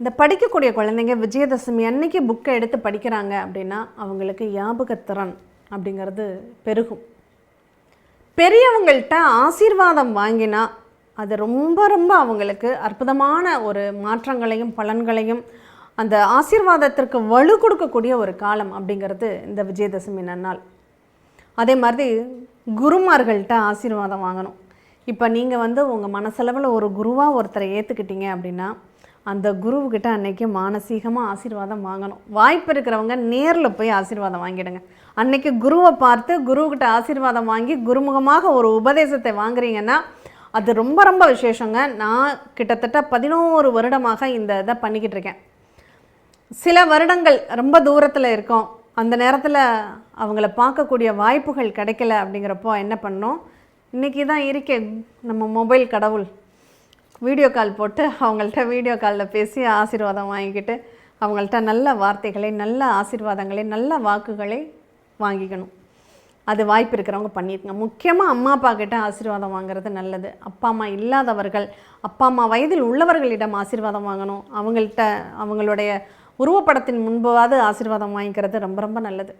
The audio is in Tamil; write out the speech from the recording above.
இந்த படிக்கக்கூடிய குழந்தைங்க விஜயதசமி அன்னைக்கு புக்கை எடுத்து படிக்கிறாங்க அப்படின்னா அவங்களுக்கு ஞாபகத்திறன் அப்படிங்கிறது பெருகும். பெரியவங்கள்ட்ட ஆசீர்வாதம் வாங்கினா அது ரொம்ப ரொம்ப அவங்களுக்கு அற்புதமான ஒரு மாற்றங்களையும் பலன்களையும் அந்த ஆசீர்வாதத்திற்கு வலு கொடுக்கக்கூடிய ஒரு காலம் அப்படிங்கிறது இந்த விஜயதசமி நன்னாள். அதே மாதிரி குருமார்கள்ட்ட ஆசீர்வாதம் வாங்கணும். இப்போ நீங்கள் வந்து உங்கள் மனசளவில் ஒரு குருவாக ஒருத்தரை ஏற்றுக்கிட்டீங்க அப்படின்னா அந்த குருவுக்கிட்ட அன்னைக்கு மானசீகமாக ஆசீர்வாதம் வாங்கணும். வாய்ப்பு இருக்கிறவங்க நேரில் போய் ஆசீர்வாதம் வாங்கிடுங்க. அன்னைக்கு குருவை பார்த்து குருவுக்கிட்ட ஆசீர்வாதம் வாங்கி குருமுகமாக ஒரு உபதேசத்தை வாங்குறீங்கன்னா அது ரொம்ப ரொம்ப விசேஷங்க. நான் கிட்டத்தட்ட பதினோரு வருடமாக இந்த இதை பண்ணிக்கிட்டு இருக்கேன். சில வருடங்கள் ரொம்ப தூரத்தில் இருக்கோம். அந்த நேரத்தில் அவங்கள பார்க்கக்கூடிய வாய்ப்புகள் கிடைக்கல அப்படிங்கிறப்போ என்ன பண்ணோம்? இன்றைக்கி தான் இருக்கே நம்ம மொபைல் கடவுள். வீடியோ கால் போட்டு அவங்கள்ட்ட வீடியோ காலில் பேசி ஆசீர்வாதம் வாங்கிக்கிட்டு அவங்கள்ட்ட நல்ல வார்த்தைகளை நல்ல ஆசீர்வாதங்களை நல்ல வாக்குகளை வாங்கிக்கணும். அது வாய்ப்பு இருக்கிறவங்க பண்ணியிருக்கங்க முக்கியமாக அம்மா அப்பா கிட்ட ஆசீர்வாதம் வாங்குறது நல்லது. அப்பா அம்மா இல்லாதவர்கள் அப்பா அம்மா வயதில் உள்ளவர்களிடம் ஆசீர்வாதம் வாங்கணும். அவங்கள்ட்ட அவங்களுடைய உருவப்படத்தின் முன்பாவது ஆசீர்வாதம் வாங்கிக்கிறது ரொம்ப ரொம்ப நல்லது.